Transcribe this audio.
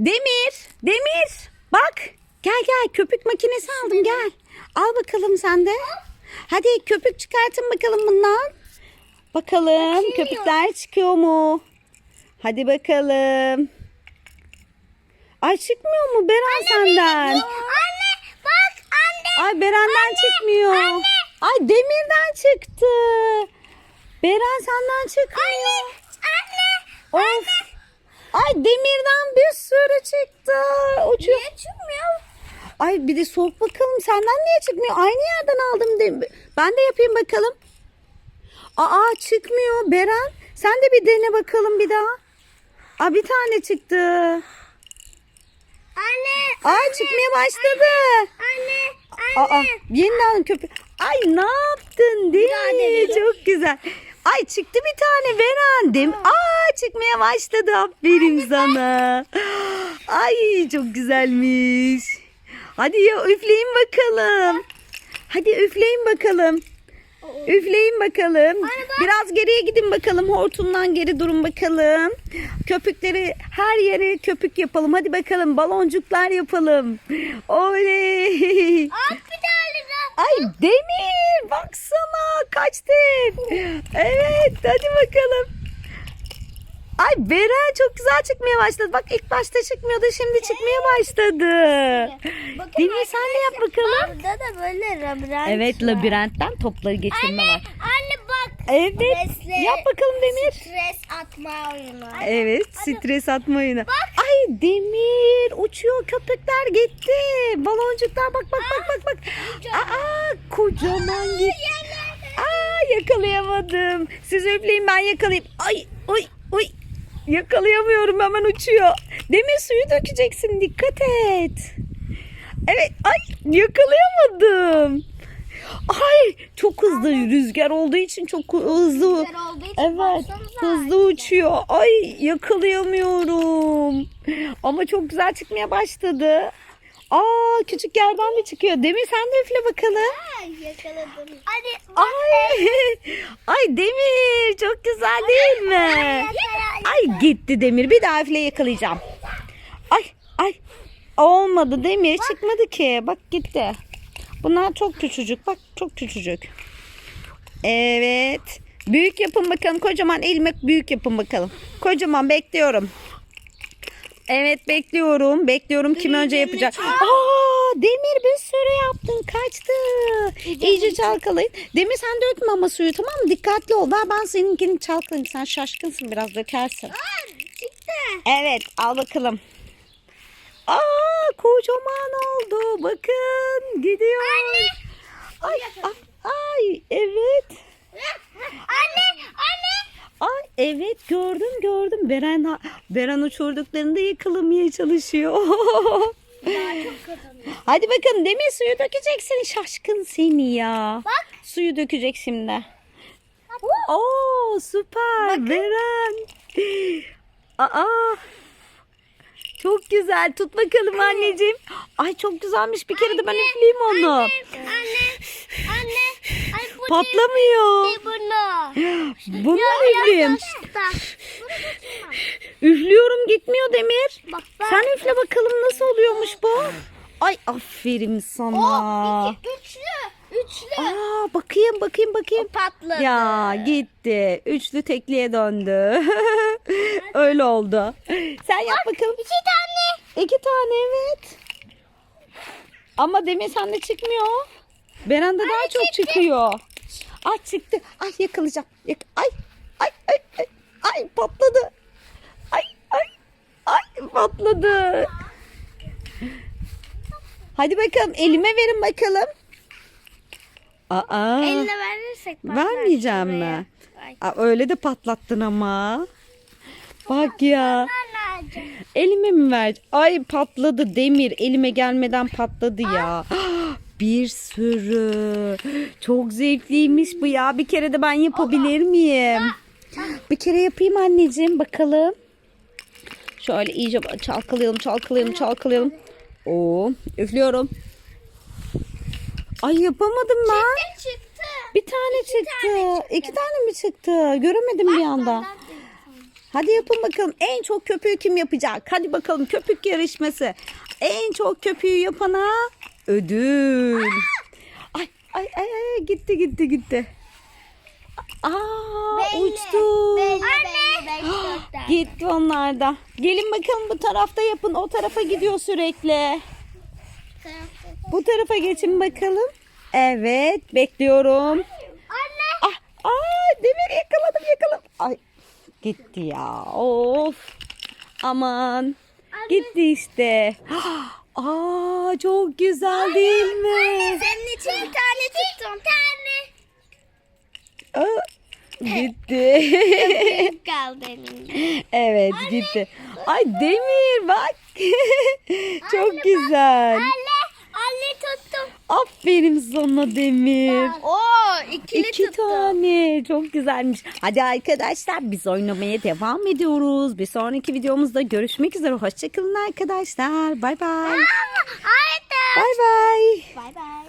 Demir, Demir. Bak. Gel gel köpük makinesi aldım gel. Al bakalım sen de. Hadi köpük çıkartın bakalım bundan. Bakalım köpükler çıkıyor mu? Hadi bakalım. Ay çıkmıyor mu Beren senden? Anne bak anne. Ay Beren'den çıkmıyor. Ay Demir'den çıktı. Beren senden çıkmıyor. Anne. Of. Ay Demir'den bir sürü çıktı. Uçuyor. Niye çıkmıyor? Ay bir de soğuk bakalım senden niye çıkmıyor? Aynı yerden aldım. De ben de yapayım bakalım. Aa çıkmıyor Beren. Sen de bir dene bakalım bir daha. Aa bir tane çıktı. Anne. Ay çıkmaya başladı. Anne. Aa Anne. yeniden köpek. Ay ne yaptın değil mi? Çok güzel. Ay çıktı bir tane Beren'dim. Aa çıkmaya başladı. Aferin sana. Ay çok güzelmiş. Hadi ya üfleyin bakalım. Hadi üfleyin bakalım. Üfleyin bakalım. Biraz geriye gidin bakalım. Hortumdan geri durun bakalım. Köpükleri her yere köpük yapalım. Hadi bakalım baloncuklar yapalım. Oley. Ay kaçtı. Evet hadi bakalım. Ay Beren çok güzel çıkmaya başladı. Bak ilk başta çıkmıyordu şimdi çıkmaya başladı. Bakın Demir sen de yap bakalım. Burada da böyle labirent Evet var. labirentten topları geçirme Anne, var. anne bak. Evet Stresli- yap bakalım Demir. Stres atma oyunu. Evet stres atma oyunu. Ay Demir uçuyor köpekler gitti. Baloncuklar bak bak bak bak bak. Aa kocaman gitti. Yakalayamadım. Siz üfleyin ben yakalayayım. Ay oy oy. Yakalayamıyorum hemen uçuyor. Demir suyu dökeceksin dikkat et. Evet ay yakalayamadım. Ay çok hızlı rüzgar olduğu için çok hızlı. Rüzgar olduğu için Evet hızlı uçuyor. Ay yakalayamıyorum. Ama çok güzel çıkmaya başladı. Aa küçük yerden de çıkıyor. Demir sen de üfle bakalım. Ay yakaladım. Hadi. Ay, ay Demir çok güzel değil mi? Ay gitti Demir. Bir daha üfle yakalayacağım. Ay ay olmadı Demir çıkmadı ki. Bak gitti. Bunlar çok küçücük. Bak çok küçücük. Evet. Büyük yapın bakalım. Kocaman ilmek büyük yapın bakalım. Kocaman bekliyorum. Evet bekliyorum. Bekliyorum kim önce yapacak. Aa Demir bir sürü yaptın. Kaçtı. İyice çalkalayın. Demir sen dökme ama suyu tamam mı? Dikkatli ol. Ver ben seninkini çalkalayayım. Sen şaşkınsın biraz dökersin. Aa, çıktı. Evet al bakalım. Aa kocaman oldu. Bakın gidiyor. Ay, ay, ay evet. Anne, anne. Ay evet gördüm gördüm. Beren Beren uçurduklarında yakalamaya çalışıyor. Daha çok kazanıyor. Hadi bakalım demir suyu dökeceksin şaşkın seni ya. Bak. Suyu dökecek şimdi. Oo süper Beren. Aa. Çok güzel. Tut bakalım anneciğim. Ay çok güzelmiş. Bir kere de ben üfleyeyim onu. Anne, anne. Ay bu Patlamıyor. bunu. Bunu mu üfleyeyim? Üflüyorum gitmiyor Demir. Bak ben. Sen üfle bakalım nasıl oluyormuş bu. Ay aferin sana. Oh, iki, üçlü. Üçlü. Aa bakayım bakayım bakayım. Patladı. Ya gitti. Üçlü tekliye döndü. Öyle oldu. Sen yap bakalım. İki tane. İki tane evet. Ama Demir sende çıkmıyor. Beren'de daha çok çıkıyor. Ay çıktı. Ay yakalayacağım. Yak- ay, ay, ay, ay, ay patladı. Ay, ay, ay patladı. Hadi bakalım elime verin bakalım. Aa. Eline verirsek patlar. Vermeyeceğim şuraya. mi? Ay. Aa, öyle de patlattın ama. Bak ya. Elime mi ver? Ay patladı demir. Elime gelmeden patladı ya. Bir sürü. Çok zevkliymiş bu ya. Bir kere de ben yapabilir miyim? Bir kere yapayım anneciğim bakalım. Şöyle iyice çalkalayalım, çalkalayalım, çalkalayalım. Oo, üflüyorum. Ay yapamadım ben. Çıktı. Bir tane çıktı. İki tane mi çıktı? Göremedim bir anda. Hadi yapın bakalım. En çok köpüğü kim yapacak? Hadi bakalım köpük yarışması. En çok köpüğü yapana ödül. Ay ay ay ay gitti gitti gitti. Aa uçtu. Anne. Gitti onlar da. Gelin bakalım bu tarafta yapın. O tarafa gidiyor sürekli. Bu tarafa geçin bakalım. Evet bekliyorum. Anne. Ah, aa, demir yakaladım yakaladım. Ay gitti ya. Of. Aman. Gitti işte. Aa çok güzel değil mi? Senin için bir tane tuttum. Tane. Aa, gitti. Kaldı elimde. evet gitti. Ay Demir bak. çok güzel. Anne. Aferin sana Demir. Oo ikili İki tuttu. tane. Çok güzelmiş. Hadi arkadaşlar biz oynamaya devam ediyoruz. Bir sonraki videomuzda görüşmek üzere. Hoşçakalın arkadaşlar. Bay bay. Aa, Bay bay. Bay bay.